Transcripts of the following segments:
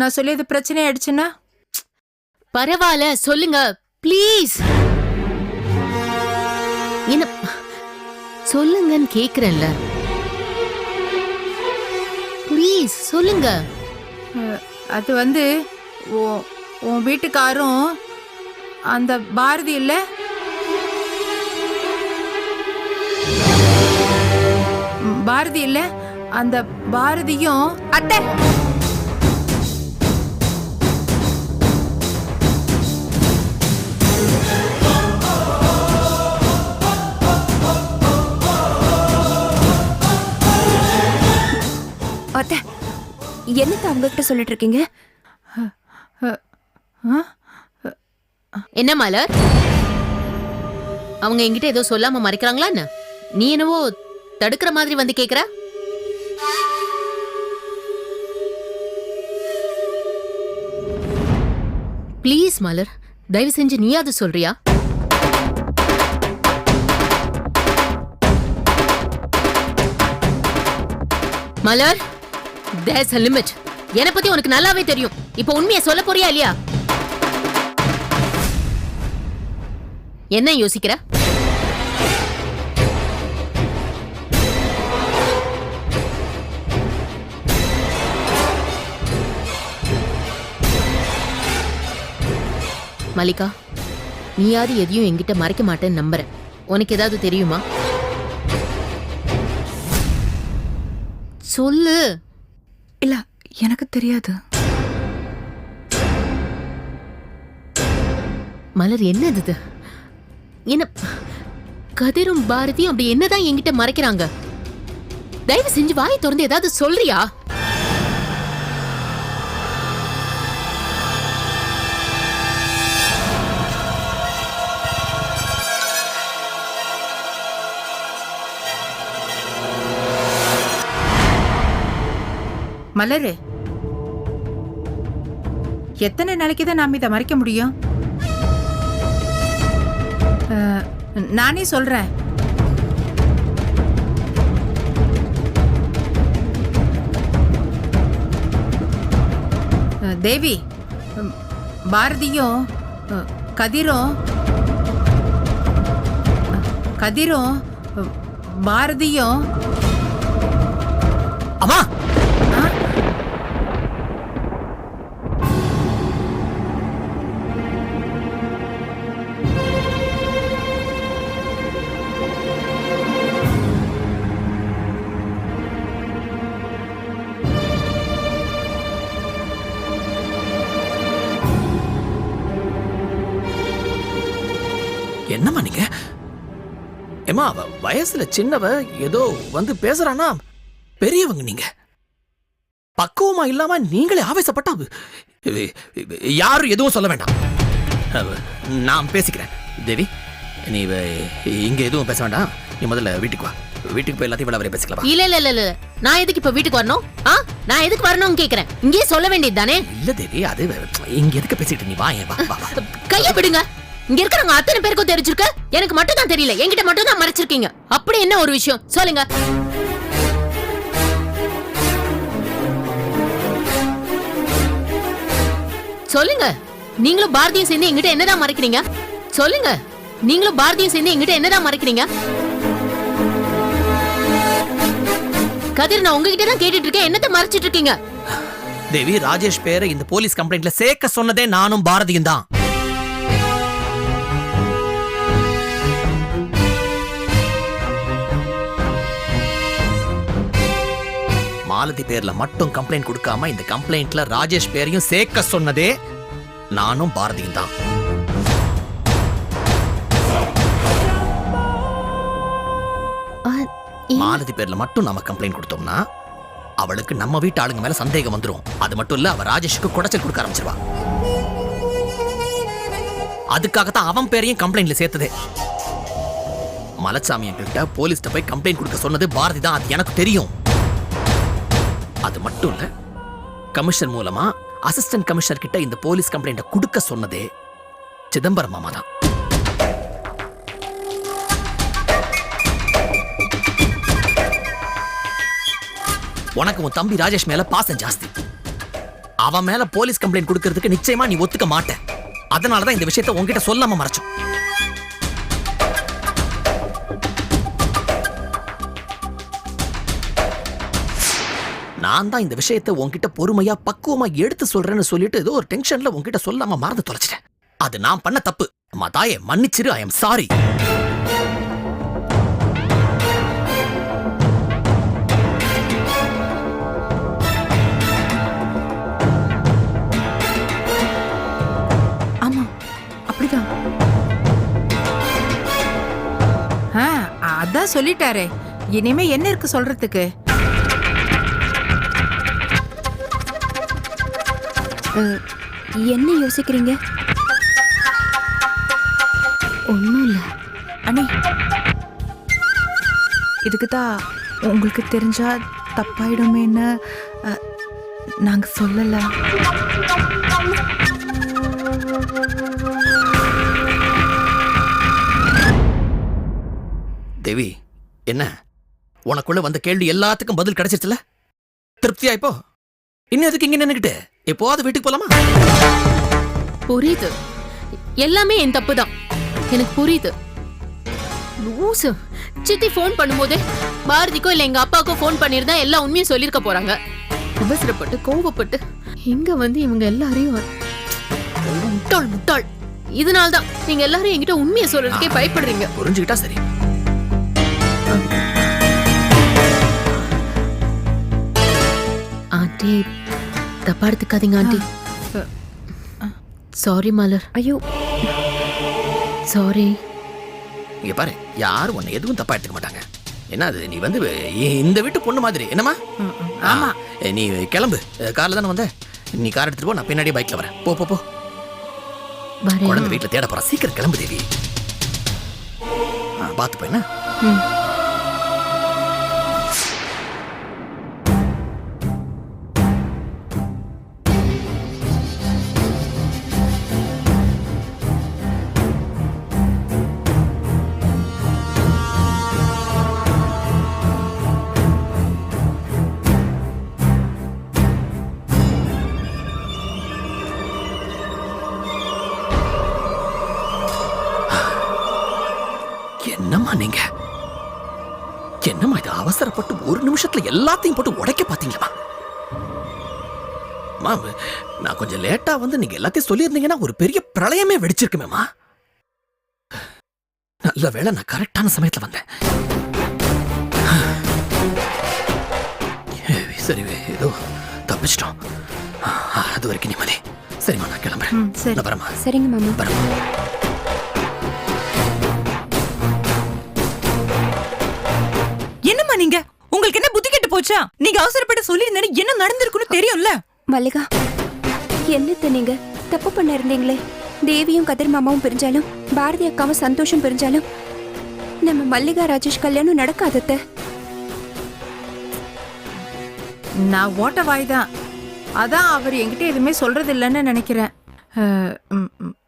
நான் சொல்லியது பிரச்சனை ஆயிடுச்சுன்னா? பரவாயில்ல சொல்லுங்க ப்ளீஸ் என்ன சொல்லுங்கன்னு கேக்குறேன்ல. ப்ளீஸ் சொல்லுங்க. அஹ், அது வந்து உன் உன் வீட்டுக்காரும் அந்த பாரதி இல்ல? ம், பாரதி இல்ல? அந்த பாரதியும் அத்தை! அத்தை என்னத்த அவங்ககிட்ட சொல்லிட்டு இருக்கீங்க? என்ன மலர்? அவங்க என்கிட்ட ஏதோ சொல்லாம மறைக்கிறாங்களா என்ன நீ என்னவோ தடுக்கிற மாதிரி வந்து கேக்குற? ப்ளீஸ் மலர் தயவு செஞ்சு நீயாவது சொல்றியா? மலர்? தேர்ஸ் அ லிமிட் என்ன பத்தி உனக்கு நல்லாவே தெரியும். இப்போ உண்மையை சொல்ல போறியா இல்லையா? என்ன யோசிக்கிற? மல்லிகா நீயாவது எதையும் என்கிட்ட மறைக்க மாட்டேன்னு நம்புறேன். உனக்கு ஏதாவது தெரியுமா? சொல்லு. இல்ல எனக்கு தெரியாது. மலர் என்னது இது? என்ன கதிரும் பாரதியும் அப்படி என்னதான் என்கிட்ட மறைக்கிறாங்க? தயவு செஞ்சு வாயை திறந்து ஏதாவது சொல்றியா? மலரு. எத்தனை நாளைக்கு தான் நாம் இதை மறைக்க முடியும்? நானே சொல்றேன். தேவி பாரதியும் கதிரும் கதிரும் பாரதியும் ஏமா அவ வயசுல சின்னவ ஏதோ வந்து பேசுறானா பெரியவங்க நீங்க. பக்குவமா இல்லாம நீங்களே ஆவேசப்பட்டா யாரும் எதுவும் சொல்ல வேண்டாம். நான் பேசிக்கிறேன். தேவி நீ இங்க எதுவும் பேச வேண்டாம். நீ முதல்ல வீட்டுக்கு வா. வீட்டுக்கு போய் எல்லாத்தையும் விளவரை பேசிக்கலாம். இல்ல இல்ல இல்ல நான் எதுக்கு இப்ப வீட்டுக்கு வரணும்? ஆ? நான் எதுக்கு வரணும்னு கேக்குறேன். இங்கேயே சொல்ல வேண்டியது தானே? இல்ல தேவி அது இங்க எதுக்கு பேசிட்டு நீ வா ஏன் வா. கைய விடுங்க இங்க இருக்கிறவங்க அத்தனை பேருக்கும் தெரிஞ்சிருக்கு? எனக்கு மட்டும் தான் தெரியல. என்கிட்ட மட்டும் தான் மறைச்சிருக்கீங்க. அப்படி என்ன ஒரு விஷயம்? சொல்லுங்க. சொல்லுங்க. நீங்களும் பாரதியும் சேர்ந்து எங்கிட்ட என்னதான் மறைக்கிறீங்க? சொல்லுங்க. நீங்களும் பாரதியும் சேர்ந்து எங்கிட்ட என்னதான் மறைக்கிறீங்க? கதிர் நான் உங்ககிட்ட தான் கேட்டுட்டு இருக்கேன் என்னத்த மறைச்சிட்டு இருக்கீங்க தேவி ராஜேஷ் பேரை இந்த போலீஸ் கம்ப்ளைண்ட்ல சேர்க்க சொன்னதே நானும் பாரதியும் தான். மாலதி பேர்ல மட்டும் கம்ப்ளைண்ட் கொடுக்காம இந்த கம்ப்ளைண்ட்ல ராஜேஷ் பேரையும் சேர்க்க சொன்னதே நானும் பாரதியும் தான்? மாலதி பேர்ல மட்டும் நம்ம கம்ப்ளைண்ட் கொடுத்தோம்னா அவளுக்கு நம்ம வீட்டு ஆளுங்க மேல சந்தேகம் வந்துரும். அது மட்டும் இல்ல அவ ராஜேஷுக்கு குடைச்சல் கொடுக்க ஆரம்பிச்சிருவா. அதுக்காகத்தான் அவன் பேரையும் கம்ப்ளைண்ட்ல சேர்த்ததே. மலச்சாமி கிட்ட போலீஸ்ட்ட போய் கம்ப்ளைண்ட் கொடுக்க சொன்னது பாரதி தான் அது எனக்கு தெரியும். சொன்னது மட்டும் இல்ல கமிஷனர் மூலமா அசிஸ்டன்ட் கமிஷனர் கிட்ட இந்த போலீஸ் கம்ப்ளைண்ட கொடுக்க சொன்னதே சிதம்பரம் மாமா தான். உனக்கு உன் தம்பி ராஜேஷ் மேல பாசம் ஜாஸ்தி. அவன் மேல போலீஸ் கம்ப்ளைண்ட் கொடுக்கறதுக்கு நிச்சயமா நீ ஒத்துக்க மாட்ட. அதனாலதான் இந்த விஷயத்தை உன்கிட்ட சொல்லாம மறைச்சோம். நான் தான் இந்த விஷயத்தை உன்கிட்ட பொறுமையா பக்குவமா எடுத்து சொல்றேன்னு சொல்லிட்டு ஏதோ ஒரு டென்ஷன்ல உன்கிட்ட சொல்லாம மறந்து தொலைச்சிட்டேன். அது நான் பண்ண தப்பு. அம்மா மன்னிச்சிரு ஐ எம் சாரி ஆமா அப்படிதான். அதான் சொல்லிட்டாரே. இனிமே என்ன இருக்கு சொல்றதுக்கு? என்ன யோசிக்கிறீங்க? ஒன்றும் இல்லை. அண்ணே. இதுக்கு தான் உங்களுக்கு தெரிஞ்சா தப்பாயிடுமேன்னு அஹ், நாங்க சொல்லல. தேவி என்ன? உனக்குள்ள வந்த கேள்வி எல்லாத்துக்கும் பதில் கிடைச்சிருச்சுல? திருப்தியா இப்போ? இன்னும் எதுக்கு இங்க நின்னுக்கிட்டு? எப்போவாது வீட்டுக்கு போலாமா? புரியுது. எல்லாமே என் தப்பு தான் எனக்கு புரியுது. லூசு. சித்தி ஃபோன் பண்ணும்போதே பாரதிக்கோ இல்ல எங்க அப்பாவுக்கோ ஃபோன் பண்ணியிருந்தா எல்லா உண்மையும் சொல்லியிருக்க போறாங்க. அவசரப்பட்டு கோவப்பட்டு இங்க வந்து இவங்க எல்லாரையும் முட்டாள் முட்டாள். இதனால தான் நீங்க எல்லாரும் என்கிட்ட உண்மையை சொல்றதுக்கே பயப்படுறீங்க. புரிஞ்சுக்கிட்டா சரி. ஆண்டி தப்பா எடுத்துக்காதீங்க ஆண்டி. சாரி மலர். ஐயோ. சாரி இங்க பாரு யாரும் உன்னை எதுவும் தப்பா எடுத்துக்க மாட்டாங்க. என்ன அது நீ வந்து இந்த வீட்டு பொண்ணு மாதிரி. என்னம்மா? ஆமா ஆ, நீ கிளம்பு. கார்ல தானே வந்த? நீ கார் எடுத்துட்டு போ நான் பின்னாடியே பைக்ல வரேன். போ போ போ. குழந்தை வீட்டுல தேட போறா. சீக்கிரம் கிளம்பு தேவி. ஆ, பாத்து போ என்ன? எல்லாத்தையும் போட்டு உடைக்க பாத்தீங்களா? மாம் நான் கொஞ்சம் லேட்டா வந்து நீங்க எல்லாத்தையும் சொல்லியிருந்தீங்கன்னா ஒரு பெரிய பிரளயமே வெடிச்சிருக்குமேமா நல்ல வேளை நான் கரெக்டான சமயத்துல வந்தேன். சரி ஏதோ தப்பிச்சிட்டோம். அது வரைக்கும் நிம்மதி. சரிம்மா நான் கிளம்புறேன். நான் வரமா சரிங்க மாமா. வரமா என்னம்மா நீங்க? உங்களுக்கு என்ன புத்தி கெட்டு போச்சா? நீங்க அவசரப்பட்டு சொல்லியிருந்தேன்னு என்ன நடந்திருக்குன்னு தெரியும்ல? மல்லிகா என்னத்த நீங்க? தப்பு பண்ண இருந்தீங்களே தேவியும் கதிர் மாமாவும் பிரிஞ்சாலும் பாரதி அக்காவும் சந்தோஷம் பிரிஞ்சாலும் நம்ம மல்லிகா ராஜேஷ் கல்யாணம் நடக்காதத்த? நான் ஓட்ட வாய் தான் அதான் அவர் என்கிட்ட எதுவுமே சொல்றது இல்லைன்னு நினைக்கிறேன்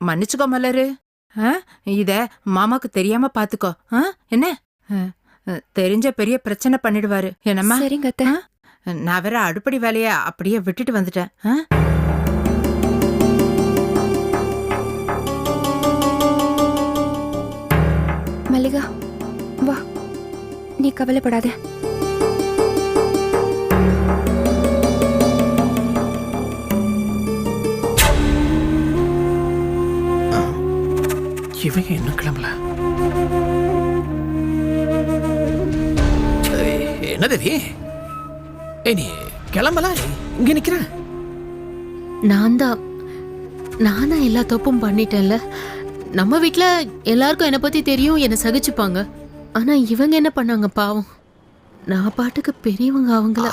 மன்னிச்சுக்கோ மலரு ஆ, இத மாமாக்கு தெரியாம பாத்துக்கோ. ஆ, என்ன? தெரிஞ்ச பெரிய பிரச்சனை பண்ணிடுவாரு. என்னம்மா? சரிங்க அத்தை? நான் வேற அடுப்படி வேலைய அப்படியே விட்டுட்டு வந்துட்டேன். ஆ? மல்லிகா வா. நீ கவலைப்படாத. இவங்க இன்னும் கிளம்பல. தேவி ஏய் நீ கிளம்பல? இங்க நிக்கிற? நான் தான் நான் தான் எல்லா தப்பும் பண்ணிட்டேன்ல. நம்ம வீட்ல எல்லாருக்கும் என்னை பத்தி தெரியும் என்னை சகிச்சுப்பாங்க. ஆனா இவங்க என்ன பண்ணாங்க பாவம். நான் பாட்டுக்கு பெரியவங்க அவங்கள.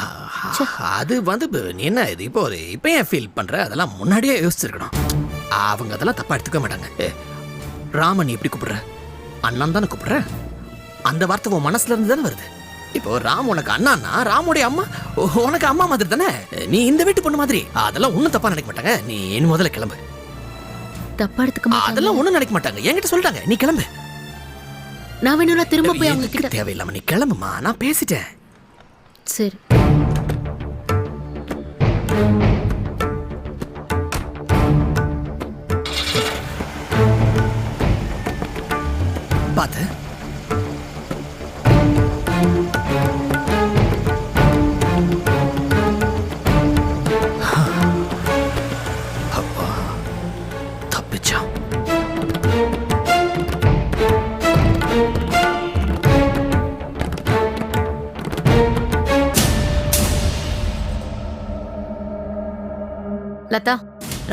அது வந்து என்ன இது? இப்போ இப்ப ஏன் ஃபீல் பண்ற? அதெல்லாம் முன்னாடியே யோசிச்சிருக்கணும். அவங்க அதெல்லாம் தப்பா எடுத்துக்க மாட்டாங்க. ஏ, ராமன் எப்படி கூப்பிடுற? அண்ணன் தானே கூப்பிடுற? அந்த வார்த்தை உன் மனசுல இருந்து தானே வருது? இப்போ ராம் உனக்கு அண்ணான்னா ராமுடைய அம்மா உனக்கு அம்மா மாதிரி தானே? நீ இந்த வீட்டு பொண்ணு மாதிரி. அதெல்லாம் ஒண்ணும் தப்பா நினைக்க மாட்டாங்க. நீ இனி முதல்ல கிளம்பு. தப்பா எடுத்துக்க அதெல்லாம் ஒண்ணும் நினைக்க மாட்டாங்க. என்கிட்ட சொல்லிட்டாங்க நீ கிளம்பு. நான் வேணும்னா திரும்ப போய் அவங்க கிட்ட தேவையில்லாம நீ கிளம்புமா நான் பேசிட்டேன். சரி.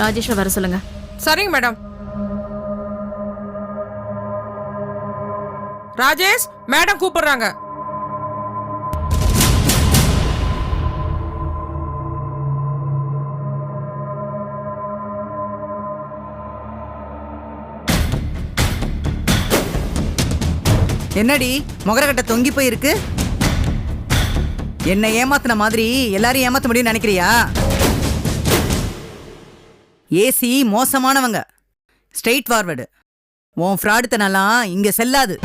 ராஜேஷை வர சொல்லுங்க. சரிங்க மேடம். ராஜேஷ் மேடம் கூப்பிடுறாங்க. என்னடி முகரக்கட்டை தொங்கி போயிருக்கு? என்ன ஏமாத்தின மாதிரி எல்லாரையும் ஏமாத்த முடியும்னு நினைக்கிறியா? ஏசி மோசமானவங்க. ஸ்ட்ரெயிட் ஃபார்வர்டு உன் ஃப்ராடுத்தனெல்லாம் இங்க செல்லாது.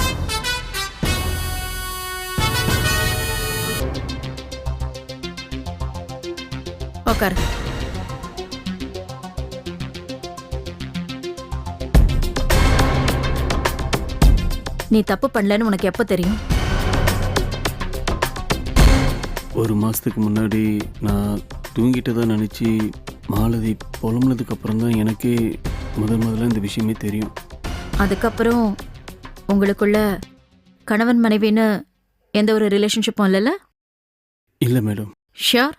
உட்காரு நீ தப்பு பண்ணலன்னு உனக்கு எப்ப தெரியும்? ஒரு மாதத்துக்கு முன்னாடி நான் தூங்கிட்டு தான் நினச்சி மாலதி புலம்புனதுக்கு அப்புறம் தான் எனக்கே முதல் முதல்ல இந்த விஷயமே தெரியும். அதுக்கப்புறம் உங்களுக்குள்ள கணவன் மனைவின்னு எந்த ஒரு ரிலேஷன்ஷிப்பும் இல்லைல்ல? இல்லை மேடம். ஷியோர்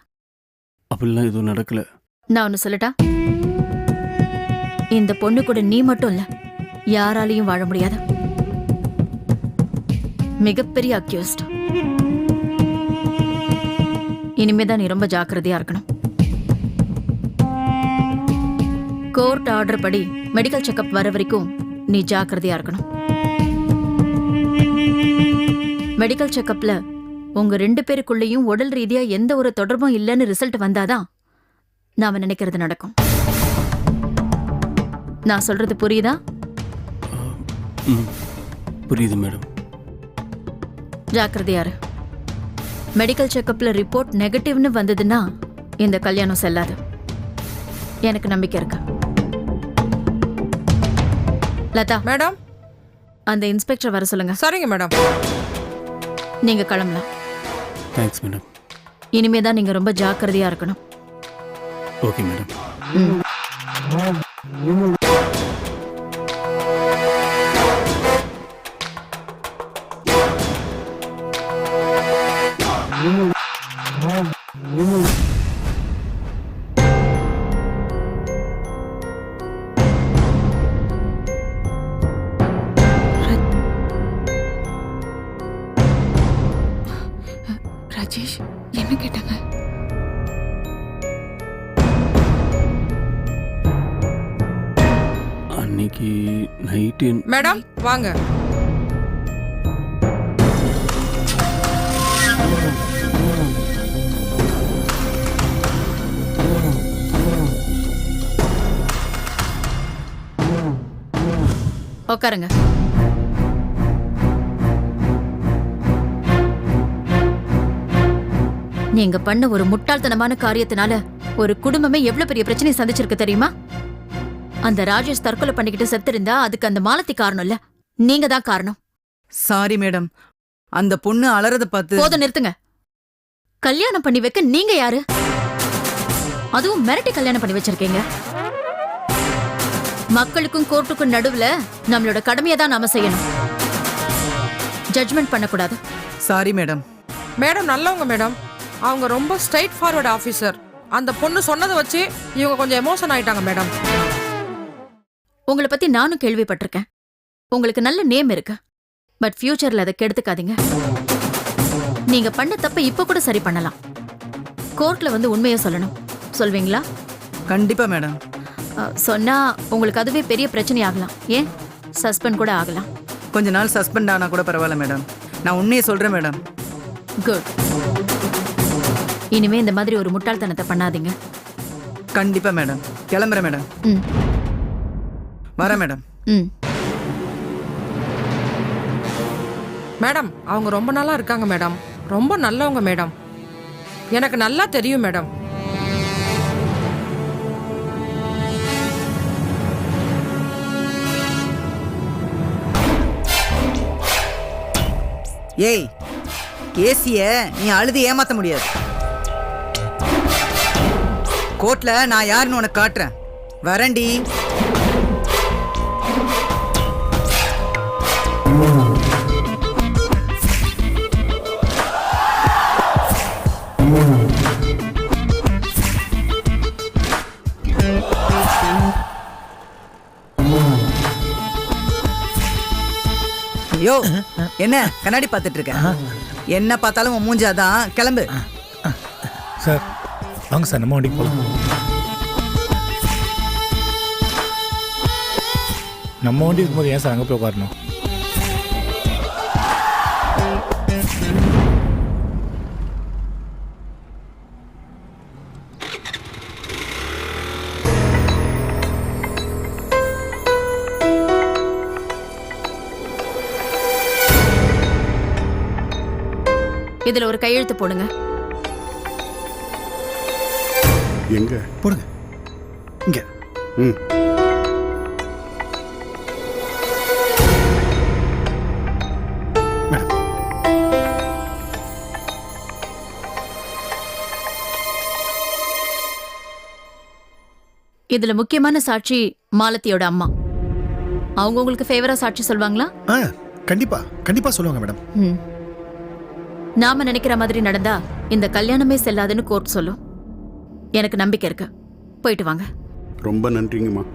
அப்படிலாம் எதுவும் நடக்கலை. நான் ஒன்று சொல்லட்டா? இந்த பொண்ணு கூட நீ மட்டும் இல்ல. யாராலையும் வாழ முடியாது. மிகப்பெரிய அக்யூஸ்ட். இனிமே தான் நீ ரொம்ப ஜாக்கிரதையா இருக்கணும். கோர்ட் ஆர்டர் படி மெடிக்கல் செக்கப் வர வரைக்கும் நீ ஜாக்கிரதையா இருக்கணும். மெடிக்கல் செக்கப்ல உங்க ரெண்டு பேருக்குள்ளேயும் உடல் ரீதியா எந்த ஒரு தொடர்பும் இல்லைன்னு ரிசல்ட் வந்தாதான் நாம நினைக்கிறது நடக்கும். நான் சொல்றது புரியுதா? புரியுது மேடம். ஜாக்கிரதையாரு மெடிக்கல் செக்கப்ல ரிப்போர்ட் நெகட்டிவ்னு வந்ததுன்னா இந்த கல்யாணம் செல்லாது. எனக்கு நம்பிக்கை இருக்கு. லதா. மேடம்? அந்த இன்ஸ்பெக்டர் வர சொல்லுங்க. சரிங்க மேடம். நீங்க கிளம்பலாம். Thanks madam. இனிமே தான் நீங்க ரொம்ப ஜாக்கிரதையா இருக்கணும். Okay madam. நைட்டு மேடம் வாங்க. உட்காருங்க நீங்க பண்ண ஒரு முட்டாள்தனமான காரியத்தினால ஒரு குடும்பமே எவ்வளவு பெரிய பிரச்சனை சந்திச்சிருக்கு தெரியுமா? அந்த ராஜேஷ் தற்கொலை பண்ணிக்கிட்டு செத்திருந்தா அதுக்கு அந்த மாலத்தி காரணம் இல்ல. நீங்க தான் காரணம். சாரி மேடம் அந்த பொண்ணு அலறத பார்த்து போதும் நிறுத்துங்க. கல்யாணம் பண்ணி வைக்க நீங்க யாரு? அதுவும் மிரட்டி கல்யாணம் பண்ணி வச்சிருக்கீங்க. மக்களுக்கும் கோர்ட்டுக்கும் நடுவுல நம்மளோட கடமையை தான் நாம செய்யணும். ஜட்ஜ்மெண்ட் பண்ணக்கூடாது. சாரி மேடம் மேடம் நல்லவங்க மேடம் அவங்க ரொம்ப ஸ்ட்ரைட் ஃபார்வர்ட் ஆஃபீஸர் அந்த பொண்ணு சொன்னதை வச்சு இவங்க கொஞ்சம் எமோஷன் ஆயிட்டாங்க மேடம் உங்களை பத்தி நானும் கேள்விப்பட்டிருக்கேன். உங்களுக்கு நல்ல நேம் இருக்கு. பட் ஃபியூச்சர்ல அதை கெடுத்துக்காதீங்க. நீங்க பண்ண தப்ப இப்ப கூட சரி பண்ணலாம். கோர்ட்ல வந்து உண்மையை சொல்லணும். சொல்வீங்களா? கண்டிப்பா மேடம். சொன்னா உங்களுக்கு அதுவே பெரிய பிரச்சனை ஆகலாம். ஏன்? சஸ்பெண்ட் கூட ஆகலாம். கொஞ்ச நாள் சஸ்பெண்ட் ஆனா கூட பரவாயில்ல மேடம். நான் உண்மையை சொல்றேன் மேடம். குட். இனிமே இந்த மாதிரி ஒரு முட்டாள்தனத்தை பண்ணாதீங்க. கண்டிப்பா மேடம். கிளம்புறேன் மேடம். ம். வரேன் மேடம். ம். மேடம் அவங்க ரொம்ப நாளா இருக்காங்க மேடம். ரொம்ப நல்லவங்க மேடம். எனக்கு நல்லா தெரியும் மேடம். ஏய் ஏசிய நீ அழுது ஏமாத்த முடியாது. கோர்ட்ல நான் யாருன்னு உனக்கு காட்டுறேன். வரேன்டி. யோ என்ன கண்ணாடி பார்த்துட்டு இருக்க என்ன பார்த்தாலும் உன் மூஞ்சாதான். கிளம்பு. சார் வாங்க சார் நம்ம வண்டிக்கு போகலாம் நம்ம வண்டி இருக்கும்போது ஏன் சார் அங்கே போய் உட்காரணும்? இதுல ஒரு கையெழுத்து போடுங்க. எங்க? போடுங்க. இங்க. ம். இதுல முக்கியமான சாட்சி மாலத்தியோட அம்மா. அவங்க உங்களுக்கு ஃபேவரா சாட்சி சொல்வாங்களா? ஆ கண்டிப்பா. கண்டிப்பா சொல்லுவாங்க மேடம். ம். நாம நினைக்கிற மாதிரி நடந்தா இந்த கல்யாணமே செல்லாதுன்னு கோர்ட் சொல்லும். எனக்கு நம்பிக்கை இருக்கு. போயிட்டு வாங்க. ரொம்ப நன்றிங்கம்மா.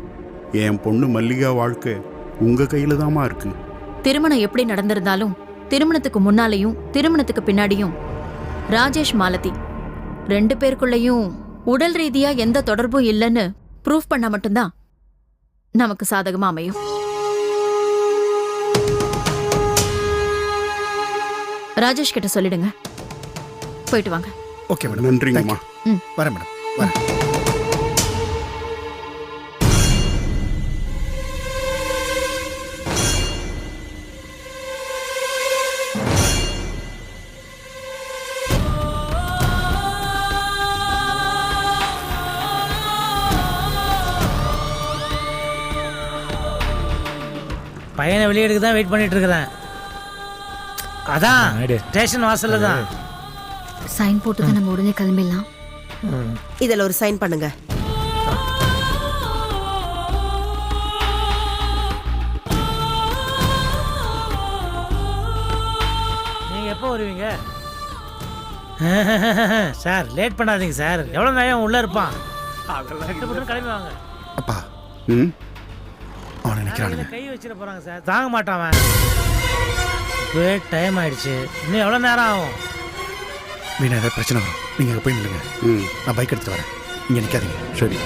என் பொண்ணு மல்லிகா வாழ்க்கை உங்க கையில தாம்மா இருக்கு. திருமணம் எப்படி நடந்திருந்தாலும் திருமணத்துக்கு முன்னாலேயும் திருமணத்துக்கு பின்னாடியும் ராஜேஷ் மாலதி ரெண்டு பேருக்குள்ளேயும் உடல் ரீதியா எந்த தொடர்பும் இல்லைன்னு ப்ரூஃப் பண்ணா மட்டும்தான் நமக்கு சாதகமா அமையும். ராஜேஷ் கிட்ட சொல்லிடுங்க. போயிட்டு வாங்க. Okay madam. நன்றிங்கம்மா. ம். வரேன் மேடம். வரேன். பையனை வெளியெடுக்க தான் வெயிட் பண்ணிட்டு இருக்கிறேன். அதான். ஸ்டேஷன் வாசல்ல தான். சைன் போட்டு தான் நம்ம உடனே கிளம்பிடலாம். இதுல ஒரு சைன் பண்ணுங்க. நீங்க எப்போ வருவீங்க? சார் லேட் பண்ணாதீங்க சார். எவ்வளோ நேரம் உள்ள இருப்பான்? கிளம்பி வாங்க. அப்பா. ம்? அவனை கையில நிற்கிறானுங்க கை வச்சிட போறாங்க சார். தாங்க மாட்டான் அவன். இப்பவே டைம் ஆயிடுச்சு. இன்னும் எவ்வளோ நேரம் ஆகும்? வீணா ஏதாவது பிரச்சனை வரும். நீங்கள் அங்கே போய் நில்லுங்க. ம். நான் பைக் எடுத்துட்டு வரேன். இங்கே நிற்காதீங்க சரி.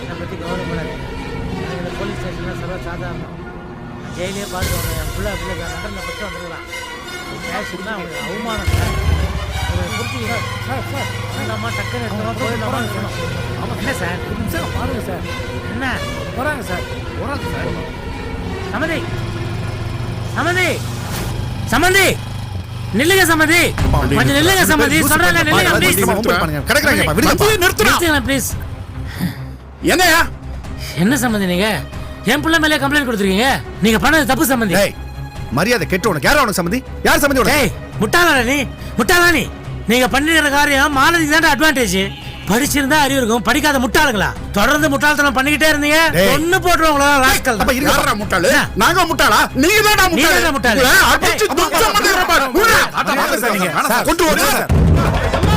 என்னை பற்றி இந்த போலீஸ் ஸ்டேஷனில் சர்வ சாதாரணம் ஜெயிலே பார்த்துவாங்க என் பிள்ளை பிள்ளை நடந்த பட்டு வந்துருக்கலாம். ஸ்டேஷன் தான் அவங்களுக்கு அவமானம். சார் சார் சார் வேண்டாமா டக்குன்னு எடுத்தோமா போயிடலாமா இருக்கணும் என்ன சார்? நிமிஷம் பாருங்க சார். என்ன? வராங்க சார். வராங்க சார். சமதி. சமதி. சமந்தி நில்லுங்க சமதி. கொஞ்சம் நில்லுங்க சமதி. சொல்றாங்க நில்லுங்க ப்ளீஸ் என்னையா என்ன சம்பந்தி நீங்க? என் பிள்ளை மேலே கம்ப்ளைண்ட் கொடுத்துருக்கீங்க. நீங்க பண்ணது தப்பு சம்பந்தி மரியாதை கெட்டு உனக்கு. யார் உனக்கு சம்மதி யார் சம்மதி உனக்கு? முட்டாளா நீ? முட்டாளா நீ நீங்க பண்ணிருக்கிற காரியம் மாலதிக்கு தான் அட்வான்டேஜ் படிச்சிருந்தா அறிவு இருக்கும். படிக்காத முட்டாளுங்களா தொடர்ந்து முட்டாள்தனம் பண்ணிக்கிட்டே இருந்தீங்க. ஒண்ணு போட்டுருவாங்களா ராஸ்கல். அப்ப இருங்க யாரா முட்டாளு? நாங்க முட்டாளா? நீங்க தான்டா நீ முட்டாளு தான்டா முட்டாளு. அடிச்சு துச்சம் பாரு. வாங்க நீங்க கொண்டு வாங்க